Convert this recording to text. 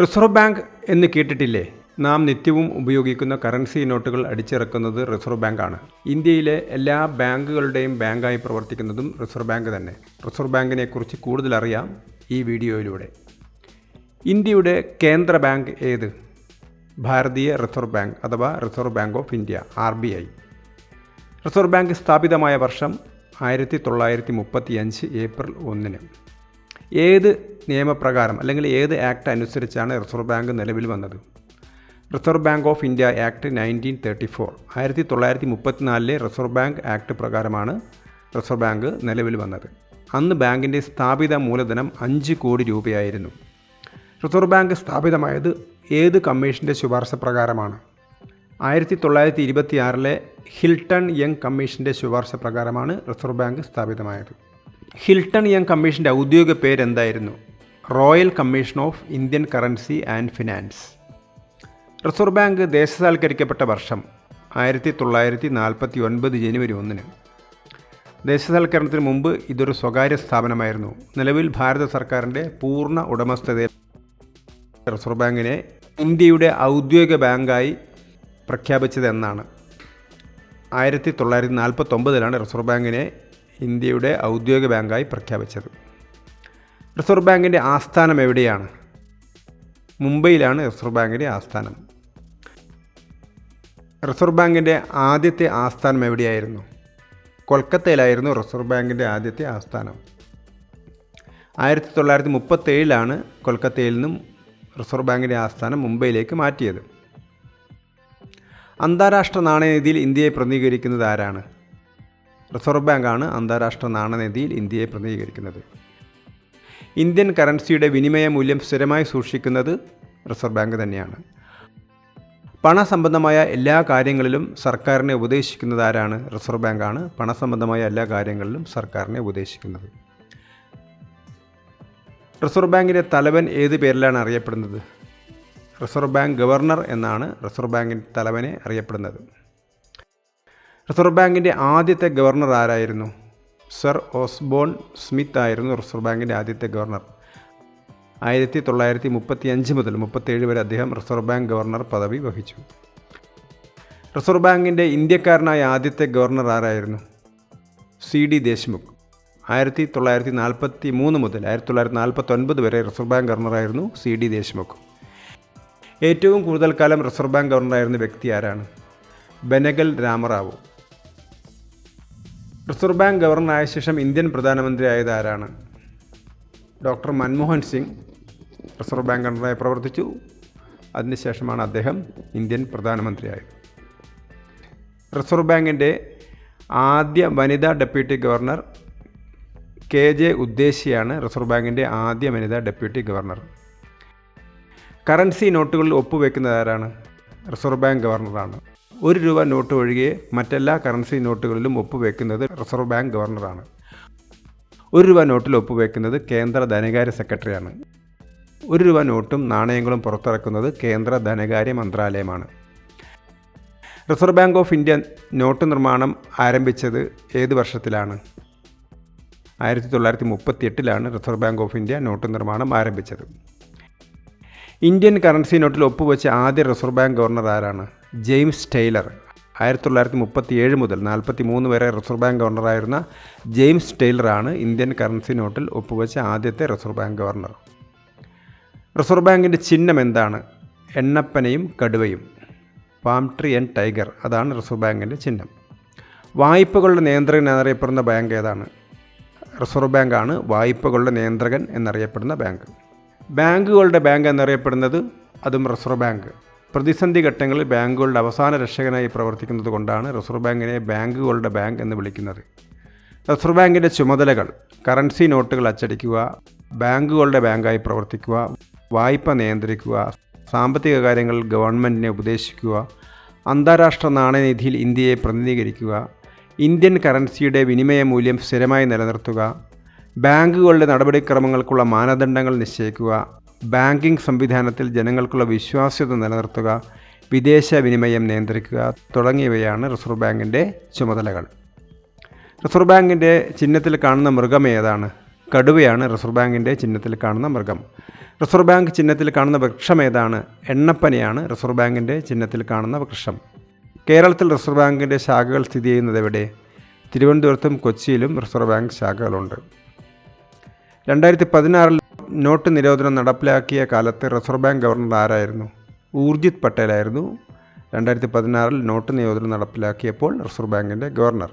Reserve bank എന്ന് കേട്ടിട്ടില്ലേ? നാം നിത്യവും ഉപയോഗിക്കുന്ന കറൻസി നോട്ടുകൾ അടിച്ചിറക്കുന്നത് റിസർവ് ബാങ്കാണ്. ഇന്ത്യയിലെ എല്ലാ ബാങ്കുകളുടെയും ബാങ്കായി പ്രവർത്തിക്കുന്നതും റിസർവ് ബാങ്ക് തന്നെ. റിസർവ് ബാങ്കിനെക്കുറിച്ച് കൂടുതൽ അറിയാം ഈ വീഡിയോയിലൂടെ. ഇന്ത്യയുടെ കേന്ദ്ര ബാങ്ക് ഏത്? ഭാരതീയ റിസർവ് ബാങ്ക് അഥവാ reserve bank of India R B I. Reserve bank സ്ഥാപിതമായ വർഷം ആയിരത്തി തൊള്ളായിരത്തി മുപ്പത്തി അഞ്ച് ഏപ്രിൽ ഒന്നിന്. ഏത് നിയമപ്രകാരം അല്ലെങ്കിൽ ഏത് ആക്ട് അനുസരിച്ചാണ് റിസർവ് ബാങ്ക് നിലവിൽ വന്നത്? Reserve bank of India act nineteen thirty four ആയിരത്തി തൊള്ളായിരത്തി മുപ്പത്തിനാലിലെ റിസർവ് ബാങ്ക് ആക്ട് പ്രകാരമാണ് റിസർവ് ബാങ്ക് നിലവിൽ വന്നത്. അന്ന് ബാങ്കിന്റെ സ്ഥാപിത മൂലധനം അഞ്ച് കോടി രൂപയായിരുന്നു. റിസർവ് ബാങ്ക് സ്ഥാപിതമായത് ഏത് കമ്മീഷന്റെ ശുപാർശ പ്രകാരമാണ്? ആയിരത്തി തൊള്ളായിരത്തി ഇരുപത്തിയാറിലെ ഹിൽട്ടൺ യങ് കമ്മീഷന്റെ ശുപാർശ പ്രകാരമാണ് റിസർവ് ബാങ്ക് സ്ഥാപിതമായത്. ഹിൽട്ടൺ യങ് കമ്മീഷന്റെ ഔദ്യോഗിക പേരെന്തായിരുന്നു? Royal commission of Indian currency and finance. Reserve bank ദേശസാൽക്കരിക്കപ്പെട്ട വർഷം ആയിരത്തി തൊള്ളായിരത്തി നാൽപ്പത്തി ഒൻപത് ജനുവരി ഒന്നിന്. ദേശസാൽക്കരണത്തിന് മുമ്പ് ഇതൊരു സ്വകാര്യ സ്ഥാപനമായിരുന്നു. നിലവിൽ ഭാരത സർക്കാരിന്റെ പൂർണ ഉടമസ്ഥതയിൽ റിസർവ് ബാങ്കിനെ ഇന്ത്യയുടെ ഔദ്യോഗിക ബാങ്കായി പ്രഖ്യാപിച്ചത് എന്നാണ് ആയിരത്തി തൊള്ളായിരത്തി നാൽപ്പത്തൊമ്പതിലാണ് റിസർവ് ബാങ്കിനെ ഇന്ത്യയുടെ ഔദ്യോഗിക ബാങ്കായി പ്രഖ്യാപിച്ചത്. റിസർവ് ബാങ്കിന്റെ ആസ്ഥാനം എവിടെയാണ്? മുംബൈയിലാണ് റിസർവ് ബാങ്കിന്റെ ആസ്ഥാനം. റിസർവ് ബാങ്കിന്റെ ആദ്യത്തെ ആസ്ഥാനം എവിടെയായിരുന്നു? കൊൽക്കത്തയിലായിരുന്നു റിസർവ് ബാങ്കിന്റെ ആദ്യത്തെ ആസ്ഥാനം. ആയിരത്തി തൊള്ളായിരത്തി മുപ്പത്തേഴിലാണ് കൊൽക്കത്തയിൽ നിന്നും റിസർവ് ബാങ്കിന്റെ ആസ്ഥാനം മുംബൈയിലേക്ക് മാറ്റിയത്. അന്താരാഷ്ട്ര നാണയനിധിയിൽ ഇന്ത്യയെ പ്രതിനിധീകരിക്കുന്നത് ആരാണ്? റിസർവ് ബാങ്കാണ് അന്താരാഷ്ട്ര നാണയനിധിയിൽ ഇന്ത്യയെ പ്രതിനിധീകരിക്കുന്നത്. ഇന്ത്യൻ കറൻസിയുടെ വിനിമയ മൂല്യം സ്ഥിരമായി സൂക്ഷിക്കുന്നത് റിസർവ് ബാങ്ക് തന്നെയാണ്. പണസംബന്ധമായ എല്ലാ കാര്യങ്ങളിലും സർക്കാരിനെ ഉപദേശിക്കുന്നത് ആരാണ്? റിസർവ് ബാങ്കാണ് പണസംബന്ധമായ എല്ലാ കാര്യങ്ങളിലും സർക്കാരിനെ ഉപദേശിക്കുന്നത്. റിസർവ് ബാങ്കിന്റെ തലവൻ ഏത് പേരിലാണ് അറിയപ്പെടുന്നത്? റിസർവ് ബാങ്ക് ഗവർണർ എന്നാണ് റിസർവ് ബാങ്കിന്റെ തലവനെ അറിയപ്പെടുന്നത്. റിസർവ് ബാങ്കിന്റെ ആദ്യത്തെ ഗവർണർ ആരായിരുന്നു? സർ ഓസ്ബോൺ സ്മിത്ത് ആയിരുന്നു റിസർവ് ബാങ്കിന്റെ ആദ്യത്തെ ഗവർണർ. ആയിരത്തി തൊള്ളായിരത്തി മുപ്പത്തി അഞ്ച് മുതൽ മുപ്പത്തേഴ് വരെ അദ്ദേഹം റിസർവ് ബാങ്ക് ഗവർണർ പദവി വഹിച്ചു. റിസർവ് ബാങ്കിന്റെ ഇന്ത്യക്കാരനായ ആദ്യത്തെ ഗവർണർ ആരായിരുന്നു? C D Deshmukh. ആയിരത്തി തൊള്ളായിരത്തി നാൽപ്പത്തി മൂന്ന് മുതൽ ആയിരത്തി തൊള്ളായിരത്തി നാൽപ്പത്തൊൻപത് വരെ റിസർവ് ബാങ്ക് ഗവർണറായിരുന്നു സി ഡി ദേശ്മുഖ്. ഏറ്റവും കൂടുതൽ കാലം റിസർവ് ബാങ്ക് ഗവർണറായിരുന്ന വ്യക്തി ആരാണ്? ബെനഗൽ രാമറാവു. റിസർവ് ബാങ്ക് ഗവർണറായ ശേഷം ഇന്ത്യൻ പ്രധാനമന്ത്രിയായത് ആരാണ്? Doctor Manmohan Singh reserve bank ഗവർണറായി പ്രവർത്തിച്ചു. അതിനുശേഷമാണ് അദ്ദേഹം ഇന്ത്യൻ പ്രധാനമന്ത്രിയായത്. റിസർവ് ബാങ്കിന്റെ ആദ്യ വനിതാ ഡെപ്യൂട്ടി ഗവർണർ കെ ജെ ഉദ്ദേശിയാണ് റിസർവ് ബാങ്കിന്റെ ആദ്യ വനിതാ ഡെപ്യൂട്ടി ഗവർണർ. കറൻസി നോട്ടുകളിൽ ഒപ്പുവെക്കുന്നത് ആരാണ്? റിസർവ് ബാങ്ക് ഗവർണറാണ്. ഒരു രൂപ നോട്ട് ഒഴികെ മറ്റെല്ലാ കറൻസി നോട്ടുകളിലും ഒപ്പുവെക്കുന്നത് റിസർവ് ബാങ്ക് ഗവർണറാണ് ഒരു രൂപ നോട്ടിൽ ഒപ്പുവെക്കുന്നത് കേന്ദ്ര ധനകാര്യ സെക്രട്ടറിയാണ് ഒരു രൂപ നോട്ടും നാണയങ്ങളും പുറത്തിറക്കുന്നത് കേന്ദ്ര ധനകാര്യ മന്ത്രാലയമാണ്. Reserve bank of India note നിർമ്മാണം ആരംഭിച്ചത് ഏത് വർഷത്തിലാണ്? ആയിരത്തി തൊള്ളായിരത്തി മുപ്പത്തി എട്ടിലാണ് reserve bank of India note നിർമ്മാണം ആരംഭിച്ചത്. ഇന്ത്യൻ കറൻസി നോട്ടിൽ ഒപ്പുവെച്ച ആദ്യ റിസർവ് ബാങ്ക് ഗവർണർ ആരാണ്? ജെയിംസ് ടൈലർ ആയിരത്തി തൊള്ളായിരത്തി മുപ്പത്തി ഏഴ് മുതൽ നാൽപ്പത്തി മൂന്ന് വരെ റിസർവ് ബാങ്ക് ഗവർണറായിരുന്ന ജെയിംസ് ടൈലറാണ് ഇന്ത്യൻ കറൻസി നോട്ടിൽ ഒപ്പുവെച്ച ആദ്യത്തെ റിസർവ് ബാങ്ക് ഗവർണർ. റിസർവ് ബാങ്കിന്റെ ചിഹ്നം എന്താണ്? എണ്ണപ്പനയും കടുവയും. പാം ട്രീ ആൻഡ് ടൈഗർ അതാണ് റിസർവ് ബാങ്കിന്റെ ചിഹ്നം. വായ്പകളുടെ നിയന്ത്രകൻ എന്നറിയപ്പെടുന്ന ബാങ്ക് ഏതാണ്? റിസർവ് ബാങ്കാണ് വായ്പകളുടെ നിയന്ത്രകൻ എന്നറിയപ്പെടുന്ന ബാങ്ക്. ബാങ്കുകളുടെ ബാങ്ക് എന്നറിയപ്പെടുന്നത് അതും റിസർവ് ബാങ്ക്. പ്രതിസന്ധി ഘട്ടങ്ങളിൽ ബാങ്കുകളുടെ അവസാന രക്ഷകനായി പ്രവർത്തിക്കുന്നത് കൊണ്ടാണ് റിസർവ് ബാങ്കിനെ ബാങ്കുകളുടെ ബാങ്ക് എന്ന് വിളിക്കുന്നത്. റിസർവ് ബാങ്കിന്റെ ചുമതലകൾ കറൻസി നോട്ടുകൾ അച്ചടിക്കുക ബാങ്കുകളുടെ ബാങ്കായി പ്രവർത്തിക്കുക വായ്പ നിയന്ത്രിക്കുക സാമ്പത്തിക കാര്യങ്ങൾ ഗവൺമെന്റിനെ ഉപദേശിക്കുക അന്താരാഷ്ട്ര നാണയനിധിയിൽ ഇന്ത്യയെ പ്രതിനിധീകരിക്കുക ഇന്ത്യൻ കറൻസിയുടെ വിനിമയ മൂല്യം സ്ഥിരമായി നിലനിർത്തുക ബാങ്കുകളുടെ നടപടിക്രമങ്ങൾക്കുള്ള മാനദണ്ഡങ്ങൾ നിശ്ചയിക്കുക ബാങ്കിംഗ് സംവിധാനത്തിൽ ജനങ്ങൾക്കുള്ള വിശ്വാസ്യത നിലനിർത്തുക വിദേശ വിനിമയം നിയന്ത്രിക്കുക തുടങ്ങിയവയാണ് റിസർവ് ബാങ്കിന്റെ ചുമതലകൾ. റിസർവ് ബാങ്കിന്റെ ചിഹ്നത്തിൽ കാണുന്ന മൃഗം ഏതാണ്? കടുവയാണ് റിസർവ് ബാങ്കിന്റെ ചിഹ്നത്തിൽ കാണുന്ന മൃഗം. റിസർവ് ബാങ്ക് ചിഹ്നത്തിൽ കാണുന്ന വൃക്ഷം ഏതാണ്? എണ്ണപ്പനയാണ് റിസർവ് ബാങ്കിന്റെ ചിഹ്നത്തിൽ കാണുന്ന വൃക്ഷം. കേരളത്തിൽ റിസർവ് ബാങ്കിന്റെ ശാഖകൾ സ്ഥിതി ചെയ്യുന്നത് എവിടെ? തിരുവനന്തപുരത്തും കൊച്ചിയിലും റിസർവ് ബാങ്ക് ശാഖകളുണ്ട്. രണ്ടായിരത്തി പതിനാറിൽ നോട്ട് നിരോധനം നടപ്പിലാക്കിയ കാലത്ത് റിസർവ് ബാങ്ക് ഗവർണർ ആരായിരുന്നു? ഊർജിത് പട്ടേലായിരുന്നു. രണ്ടായിരത്തി പതിനാറിൽ നോട്ട് നിരോധനം നടപ്പിലാക്കിയപ്പോൾ റിസർവ് ബാങ്കിന്റെ ഗവർണർ.